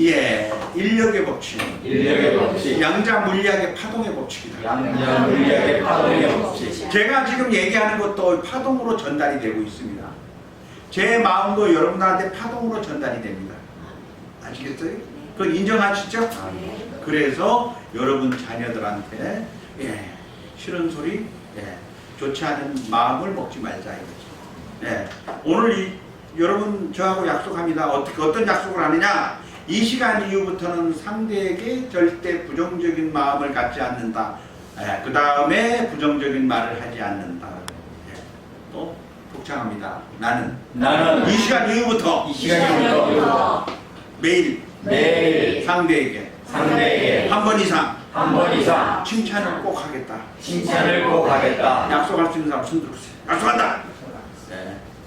예, 인력의 법칙, 인력의 법칙, 양자 물리학의 파동의 법칙이다. 양자 물리학의 파동의 법칙, 제가 지금 얘기하는 것도 파동으로 전달이 되고 있습니다. 제 마음도 여러분들한테 파동으로 전달이 됩니다. 아시겠어요? 그걸 인정하시죠? 그래서 여러분 자녀들한테 예, 싫은 소리, 예, 좋지 않은 마음을 먹지 말자 이거죠. 예, 오늘 이, 여러분 저하고 약속합니다. 어떻게 어떤 약속을 하느냐? 이 시간 이후부터는 상대에게 절대 부정적인 마음을 갖지 않는다. 예, 그 다음에 부정적인 말을 하지 않는다. 예, 또 독창합니다. 나는 나는 이 시간 이후부터 이 시간부터 매일 매일 상대에게 상대에게 한 번 이상 한 번 이상 칭찬을 꼭 하겠다. 칭찬을 꼭 하겠다. 약속할 수 있는 사람 손 들어 주세요. 약속한다.